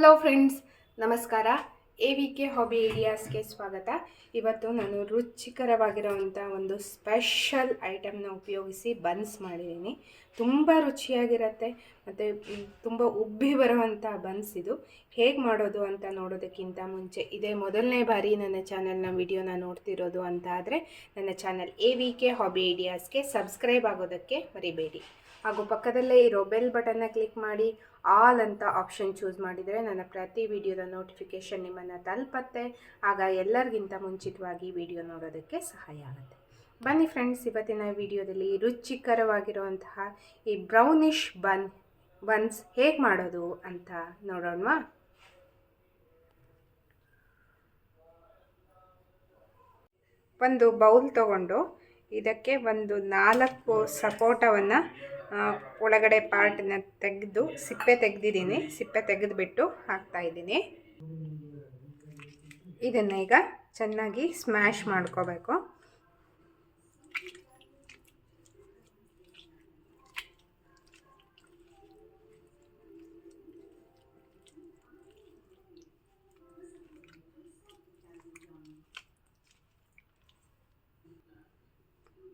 Hello friends ನಮಸ್ಕಾರ. A V K hobby ಏರಿಯಾಸ್ಗೆ ಸ್ವಾಗತ. ಇವತ್ತು ನಾನು ರುಚಿಕರವಾಗಿರುವಂಥ ಒಂದು ಸ್ಪೆಷಲ್ ಐಟಮ್ನ ಉಪಯೋಗಿಸಿ ಬನ್ಸ್ ಮಾಡಿದ್ದೀನಿ. ತುಂಬ ರುಚಿಯಾಗಿರುತ್ತೆ ಮತ್ತು ತುಂಬ ಉಬ್ಬಿ ಬರುವಂಥ ಬನ್ಸ್ ಇದು. ಹೇಗೆ ಮಾಡೋದು ಅಂತ ನೋಡೋದಕ್ಕಿಂತ ಮುಂಚೆ ಇದೇ ಮೊದಲನೇ ಬಾರಿ ನನ್ನ ಚಾನಲ್ನ ವಿಡಿಯೋನ ನೋಡ್ತಿರೋದು ಅಂತ ಆದರೆ ನನ್ನ channel A V K hobby ಐಡಿಯಾಸ್ಗೆ subscribe ಆಗೋದಕ್ಕೆ ಮರಿಬೇಡಿ. ಹಾಗೂ ಪಕ್ಕದಲ್ಲೇ ಇರೋ ಬೆಲ್ ಬಟನ್ನ ಕ್ಲಿಕ್ ಮಾಡಿ ಆಲ್ ಅಂತ ಆಪ್ಷನ್ ಚೂಸ್ ಮಾಡಿದರೆ ನನ್ನ ಪ್ರತಿ ವಿಡಿಯೋದ ನೋಟಿಫಿಕೇಷನ್ ನಿಮ್ಮನ್ನು ತಲುಪತ್ತೆ. ಆಗ ಎಲ್ಲರಿಗಿಂತ ಮುಂಚಿತವಾಗಿ ವಿಡಿಯೋ ನೋಡೋದಕ್ಕೆ ಸಹಾಯ ಆಗುತ್ತೆ. ಬನ್ನಿ ಫ್ರೆಂಡ್ಸ್, ಇವತ್ತಿನ ವಿಡಿಯೋದಲ್ಲಿ ರುಚಿಕರವಾಗಿರುವಂತಹ ಈ ಬ್ರೌನಿಷ್ ಬನ್, ಬನ್ಸ್ ಹೇಗೆ ಮಾಡೋದು ಅಂತ ನೋಡೋಣವಾ. ಒಂದು ಬೌಲ್ ತಗೊಂಡು ಇದಕ್ಕೆ ಒಂದು ನಾಲ್ಕು ಸಪೋಟವನ್ನು ಒಳಗಡೆ ಪಾರ್ಟನ್ನ ತೆಗೆದು ಸಿಪ್ಪೆ ತೆಗೆದಿದ್ದೀನಿ. ಸಿಪ್ಪೆ ತೆಗೆದುಬಿಟ್ಟು ಹಾಕ್ತಾ ಇದ್ದೀನಿ. ಇದನ್ನು ಈಗ ಚೆನ್ನಾಗಿ ಸ್ಮ್ಯಾಶ್ ಮಾಡ್ಕೋಬೇಕು.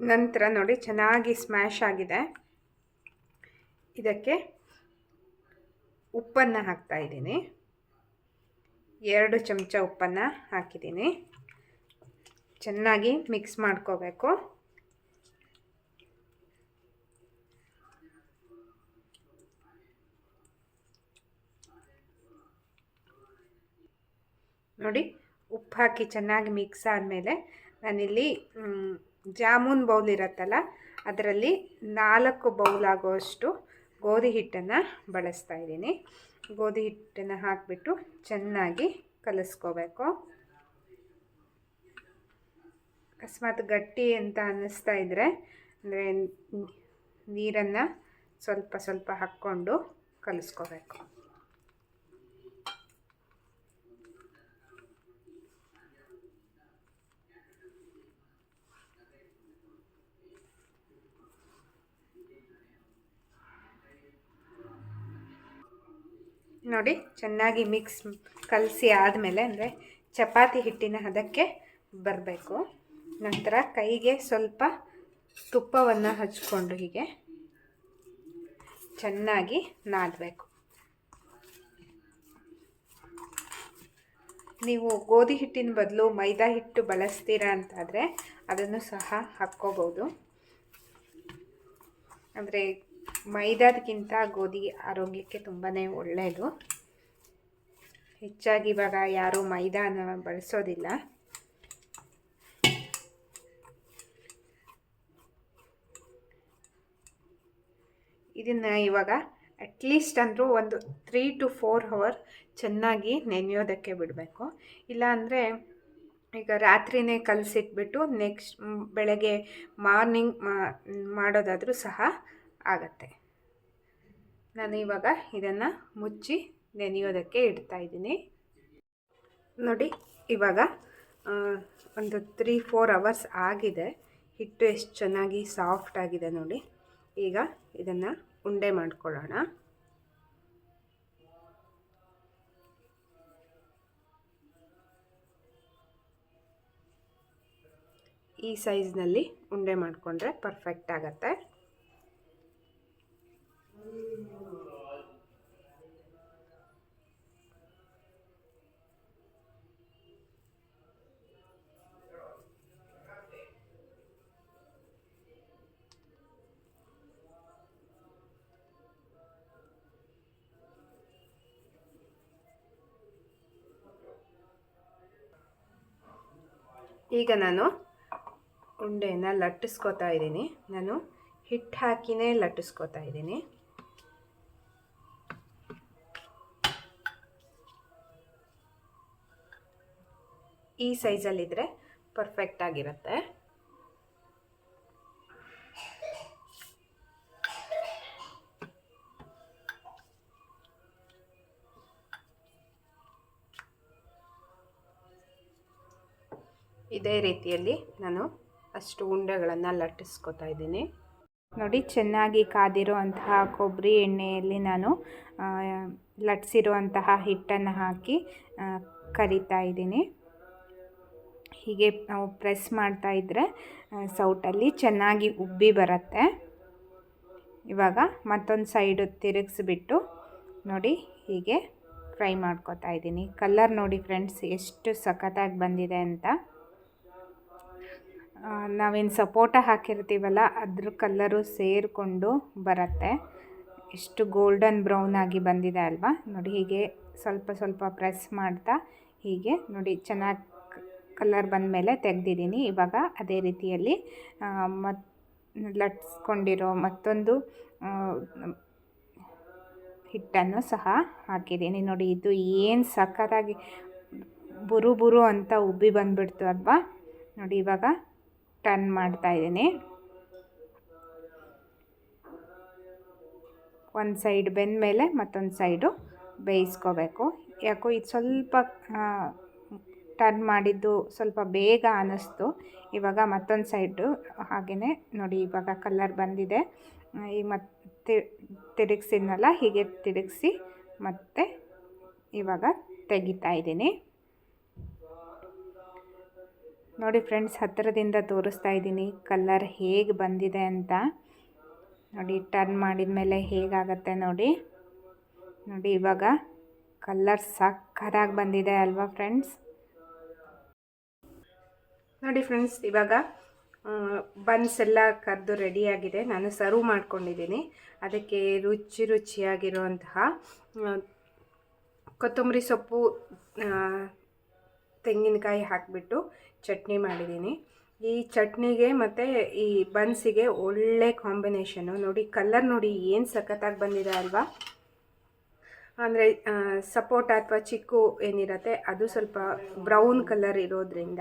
ನಂತರ ನೋಡಿ ಚೆನ್ನಾಗಿ ಸ್ಮ್ಯಾಶ್ ಆಗಿದೆ. ಇದಕ್ಕೆ ಉಪ್ಪನ್ನು ಹಾಕ್ತಾ ಇದ್ದೀನಿ. ಎರಡು ಚಮಚ ಉಪ್ಪನ್ನು ಹಾಕಿದ್ದೀನಿ. ಚೆನ್ನಾಗಿ ಮಿಕ್ಸ್ ಮಾಡ್ಕೋಬೇಕು. ನೋಡಿ, ಉಪ್ಪು ಹಾಕಿ ಚೆನ್ನಾಗಿ ಮಿಕ್ಸ್ ಆದಮೇಲೆ ನಾನಿಲ್ಲಿ ಜಾಮೂನ್ ಬೌಲ್ ಇರುತ್ತಲ್ಲ, ಅದರಲ್ಲಿ ನಾಲ್ಕು ಬೌಲ್ ಆಗುವಷ್ಟು ಗೋಧಿ ಹಿಟ್ಟನ್ನು ಬಳಸ್ತಾ ಇದ್ದೀನಿ. ಗೋಧಿ ಹಿಟ್ಟನ್ನು ಹಾಕಿಬಿಟ್ಟು ಚೆನ್ನಾಗಿ ಕಲಸ್ಕೋಬೇಕು. ಅಕಸ್ಮಾತ್ ಗಟ್ಟಿ ಅಂತ ಅನ್ನಿಸ್ತಾ ಇದ್ದರೆ ಅಂದರೆ ನೀರನ್ನು ಸ್ವಲ್ಪ ಸ್ವಲ್ಪ ಹಾಕ್ಕೊಂಡು ಕಲಿಸ್ಕೋಬೇಕು. ನೋಡಿ, ಚೆನ್ನಾಗಿ ಮಿಕ್ಸ್ ಕಲಸಿ ಆದಮೇಲೆ ಅಂದರೆ ಚಪಾತಿ ಹಿಟ್ಟಿನ ಹದಕ್ಕೆ ಬರಬೇಕು. ನಂತರ ಕೈಗೆ ಸ್ವಲ್ಪ ತುಪ್ಪವನ್ನು ಹಚ್ಕೊಂಡು ಹೀಗೆ ಚೆನ್ನಾಗಿ ನಾದಬೇಕು. ನೀವು ಗೋಧಿ ಹಿಟ್ಟಿನ ಬದಲು ಮೈದಾ ಹಿಟ್ಟು ಬಳಸ್ತೀರಾ ಅಂತಾದರೆ ಅದನ್ನು ಸಹ ಹಾಕ್ಕೋಬೋದು. ಅಂದರೆ ಮೈದಾದಕ್ಕಿಂತ ಗೋಧಿ ಆರೋಗ್ಯಕ್ಕೆ ತುಂಬಾ ಒಳ್ಳೆಯದು ಹೆಚ್ಚಾಗಿ ಇವಾಗ ಯಾರೂ ಮೈದಾನ ಬಳಸೋದಿಲ್ಲ. ಇದನ್ನು ಇವಾಗ ಅಟ್ಲೀಸ್ಟ್ ಅಂದರೂ ಒಂದು ತ್ರೀ ಟು ಫೋರ್ ಅವರ್ ಚೆನ್ನಾಗಿ ನೆನೆಯೋದಕ್ಕೆ ಬಿಡಬೇಕು. ಇಲ್ಲಾಂದರೆ ಈಗ ರಾತ್ರಿನೇ ಕಲಸಿಟ್ಬಿಟ್ಟು ನೆಕ್ಸ್ಟ್ ಬೆಳಗ್ಗೆ ಮಾರ್ನಿಂಗ್ ಮಾಡೋದಾದರೂ ಸಹ ಆಗತ್ತೆ. ನಾನು ಇವಾಗ ಇದನ್ನು ಮುಚ್ಚಿ ನೆನೆಯೋದಕ್ಕೆ ಇಡ್ತಾ ಇದ್ದೀನಿ. ನೋಡಿ, ಇವಾಗ ಒಂದು ತ್ರೀ ಫೋರ್ ಅವರ್ಸ್ ಆಗಿದೆ. ಹಿಟ್ಟು ಎಷ್ಟು ಚೆನ್ನಾಗಿ ಸಾಫ್ಟ್ ಆಗಿದೆ ನೋಡಿ. ಈಗ ಇದನ್ನು ಉಂಡೆ ಮಾಡ್ಕೊಳ್ಳೋಣ. ಈ ಸೈಜ್ನಲ್ಲಿ ಉಂಡೆ ಮಾಡಿಕೊಂಡ್ರೆ ಪರ್ಫೆಕ್ಟ್ ಆಗತ್ತೆ. ಈಗ ನಾನು ಉಂಡೆಯನ್ನು ಲಟ್ಟಿಸ್ಕೊತಾ ಇದ್ದೀನಿ. ನಾನು ಹಿಟ್ಟು ಹಾಕಿನೇ ಲಟ್ಟಿಸ್ಕೊತಾ ಇದ್ದೀನಿ. ಈ ಸೈಜಲ್ಲಿದ್ದರೆ ಪರ್ಫೆಕ್ಟ್ ಆಗಿರುತ್ತೆ. ಇದೇ ರೀತಿಯಲ್ಲಿ ನಾನು ಅಷ್ಟು ಉಂಡೆಗಳನ್ನು ಲಟ್ಟಿಸ್ಕೊತಾ ಇದ್ದೀನಿ. ನೋಡಿ, ಚೆನ್ನಾಗಿ ಕಾದಿರುವಂತಹ ಕೊಬ್ಬರಿ ಎಣ್ಣೆಯಲ್ಲಿ ನಾನು ಲಟ್ಸಿರುವಂತಹ ಹಿಟ್ಟನ್ನು ಹಾಕಿ ಕರಿತಾ ಇದ್ದೀನಿ. ಹೀಗೆ ನಾವು ಪ್ರೆಸ್ ಮಾಡ್ತಾ ಇದ್ದರೆ ಸೌಟಲ್ಲಿ ಚೆನ್ನಾಗಿ ಉಬ್ಬಿ ಬರುತ್ತೆ. ಇವಾಗ ಮತ್ತೊಂದು ಸೈಡು ತಿರುಗಿಸ್ಬಿಟ್ಟು ನೋಡಿ ಹೀಗೆ ಫ್ರೈ ಮಾಡ್ಕೊತಾ ಇದ್ದೀನಿ. ಕಲರ್ ನೋಡಿ ಫ್ರೆಂಡ್ಸ್ ಎಷ್ಟು ಸಖತ್ತಾಗಿ ಬಂದಿದೆ ಅಂತ. ನಾವೇನು ಸಪೋಟ ಹಾಕಿರ್ತೀವಲ್ಲ, ಅದ್ರ ಕಲ್ಲರು ಸೇರಿಕೊಂಡು ಬರುತ್ತೆ. ಎಷ್ಟು ಗೋಲ್ಡನ್ ಬ್ರೌನ್ ಆಗಿ ಬಂದಿದೆ ಅಲ್ವಾ? ನೋಡಿ ಹೀಗೆ ಸ್ವಲ್ಪ ಸ್ವಲ್ಪ ಪ್ರೆಸ್ ಮಾಡ್ತಾ ಹೀಗೆ ನೋಡಿ ಚೆನ್ನಾಗಿ ಕಲರ್ ಬಂದ ಮೇಲೆ ತೆಗೆದಿದ್ದೀನಿ. ಇವಾಗ ಅದೇ ರೀತಿಯಲ್ಲಿ ಮತ್, ಲಟ್ಸ್ಕೊಂಡಿರೋ ಮತ್ತೊಂದು ಹಿಟ್ಟನ್ನು ಸಹ ಹಾಕಿದ್ದೀನಿ. ನೋಡಿ, ಇದು ಏನು ಸಖತ್ತಾಗಿ ಬುರು ಬುರು ಅಂತ ಉಬ್ಬಿ ಬಂದುಬಿಡ್ತು ಅಲ್ವಾ? ನೋಡಿ, ಇವಾಗ ಟರ್ನ್ ಮಾಡ್ತಾ ಇದ್ದೀನಿ. ಒಂದು ಸೈಡ್ ಬೆಂದ ಮೇಲೆ ಮತ್ತೊಂದು ಸೈಡು ಬೇಯಿಸ್ಕೋಬೇಕು. ಯಾಕೋ ಇದು ಸ್ವಲ್ಪ ಟರ್ನ್ ಮಾಡಿದ್ದು ಸ್ವಲ್ಪ ಬೇಗ ಅನ್ನಿಸ್ತು. ಇವಾಗ ಮತ್ತೊಂದು ಸೈಡು ಹಾಗೆಯೇ ನೋಡಿ ಇವಾಗ ಕಲರ್ ಬಂದಿದೆ. ಈ ಮತ್ತೆ ತಿರುಗಿಸಿದ್ನಲ್ಲ, ಹೀಗೆ ತಿರುಗಿಸಿ ಮತ್ತೆ ಇವಾಗ ತೆಗಿತಾ ಇದ್ದೀನಿ. ನೋಡಿ ಫ್ರೆಂಡ್ಸ್, ಹತ್ತಿರದಿಂದ ತೋರಿಸ್ತಾ ಇದ್ದೀನಿ ಕಲರ್ ಹೇಗೆ ಬಂದಿದೆ ಅಂತ. ನೋಡಿ, ಟರ್ನ್ ಮಾಡಿದ ಮೇಲೆ ಹೇಗಾಗತ್ತೆ ನೋಡಿ. ನೋಡಿ, ಇವಾಗ ಕಲರ್ ಸಕ್ಕತ್ತಾಗಿ ಬಂದಿದೆ ಅಲ್ವಾ ಫ್ರೆಂಡ್ಸ್? ನೋಡಿ ಫ್ರೆಂಡ್ಸ್ ಇವಾಗ ಬನ್ಸ್ ಎಲ್ಲ ಕರೆದು ರೆಡಿಯಾಗಿದೆ ನಾನು ಸರ್ವ್ ಮಾಡ್ಕೊಂಡಿದ್ದೀನಿ. ಅದಕ್ಕೆ ರುಚಿ ರುಚಿಯಾಗಿರುವಂತಹ ಕೊತ್ತಂಬರಿ ಸೊಪ್ಪು ತೆಂಗಿನಕಾಯಿ ಹಾಕಿಬಿಟ್ಟು ಚಟ್ನಿ ಮಾಡಿದ್ದೀನಿ. ಈ ಚಟ್ನಿಗೆ ಮತ್ತು ಈ ಬನ್ಸಿಗೆ ಒಳ್ಳೆ ಕಾಂಬಿನೇಷನು ನೋಡಿ ಕಲರ್ ನೋಡಿ ಏನು ಸಖತ್ತಾಗಿ ಬಂದಿದೆ ಅಲ್ವಾ? ಅಂದರೆ ಸಪೋಟ ಅಥವಾ ಚಿಕ್ಕು ಏನಿರುತ್ತೆ, ಅದು ಸ್ವಲ್ಪ ಬ್ರೌನ್ ಕಲರ್ ಇರೋದ್ರಿಂದ.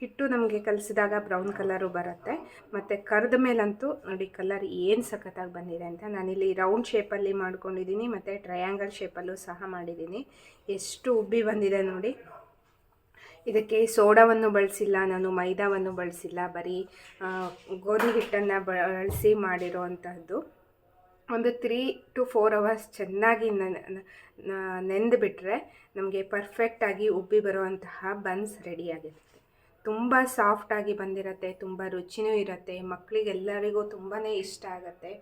ಹಿಟ್ಟು ನಮಗೆ ಕಲಿಸಿದಾಗ ಬ್ರೌನ್ ಕಲರು ಬರುತ್ತೆ. ಮತ್ತು ಕರೆದ ಮೇಲಂತೂ ನೋಡಿ ಕಲರ್ ಏನು ಸಖತ್ತಾಗಿ ಬಂದಿದೆ ಅಂತ ನಾನಿಲ್ಲಿ ರೌಂಡ್ ಶೇಪಲ್ಲಿ ಮಾಡ್ಕೊಂಡಿದ್ದೀನಿ, ಮತ್ತು ಟ್ರಯಾಂಗಲ್ ಶೇಪಲ್ಲೂ ಸಹ ಮಾಡಿದ್ದೀನಿ. ಎಷ್ಟು ಉಬ್ಬಿ ಬಂದಿದೆ ನೋಡಿ. ಇದಕ್ಕೆ ಸೋಡಾವನ್ನು ಬಳಸಿಲ್ಲ, ನಾನು ಮೈದಾವನ್ನು ಬಳಸಿಲ್ಲ, ಬರೀ ಗೋಧಿ ಹಿಟ್ಟನ್ನು ಬಳಸಿ ಮಾಡಿರೋವಂತಹದ್ದು ಒಂದು ತ್ರೀ ಟು ಫೋರ್ ಅವರ್ಸ್ ಚೆನ್ನಾಗಿ ನೆಂದುಬಿಟ್ರೆ ನಮಗೆ ಪರ್ಫೆಕ್ಟಾಗಿ ಉಬ್ಬಿ ಬರುವಂತಹ ಬನ್ಸ್ ರೆಡಿಯಾಗಿರುತ್ತೆ ತುಂಬ ಸಾಫ್ಟಾಗಿ ಬಂದಿರತ್ತೆ, ತುಂಬ ರುಚಿನೂ ಇರುತ್ತೆ ಮಕ್ಕಳಿಗೆಲ್ಲರಿಗೂ ತುಂಬಾ ಇಷ್ಟ ಆಗುತ್ತೆ.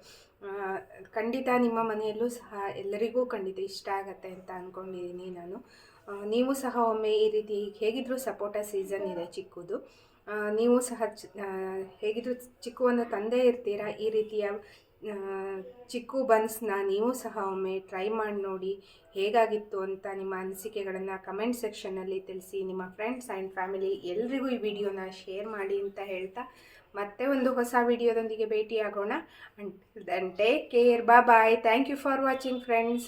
ಖಂಡಿತ ನಿಮ್ಮ ಮನೆಯಲ್ಲೂ ಸಹ ಎಲ್ಲರಿಗೂ ಖಂಡಿತ ಇಷ್ಟ ಆಗುತ್ತೆ ಅಂತ ಅಂದ್ಕೊಂಡಿದ್ದೀನಿ ನಾನು. ನೀವು ಸಹ ಒಮ್ಮೆ ಈ ರೀತಿ ಹೇಗಿದ್ರು ಸಪೋಟ ಸೀಸನ್ ಇದೆ ಚಿಕ್ಕದು. ನೀವು ಸಹ ಹೇಗಿದ್ರು ಚಿಕ್ಕುವನ್ನು ತಂದೇ ಇರ್ತೀರಾ? ಈ ರೀತಿಯ ಚಿಕ್ಕು ಬನ್ಸ್ನ ನೀವು ಸಹ ಒಮ್ಮೆ ಟ್ರೈ ಮಾಡಿ ನೋಡಿ ಹೇಗಾಗಿತ್ತು ಅಂತ ನಿಮ್ಮ ಅನಿಸಿಕೆಗಳನ್ನು ಕಮೆಂಟ್ ಸೆಕ್ಷನ್ನಲ್ಲಿ ತಿಳಿಸಿ. ನಿಮ್ಮ ಫ್ರೆಂಡ್ಸ್ ಆ್ಯಂಡ್ ಫ್ಯಾಮಿಲಿ ಎಲ್ರಿಗೂ ಈ ವಿಡಿಯೋನ ಶೇರ್ ಮಾಡಿ ಅಂತ ಹೇಳ್ತಾ ಮತ್ತೆ ಒಂದು ಹೊಸ ವಿಡಿಯೋದೊಂದಿಗೆ ಭೇಟಿಯಾಗೋಣ. ಅಂಡ್ ದೆನ್ ಟೇಕ್ ಕೇರ್ ಬಾ bye thank you for watching friends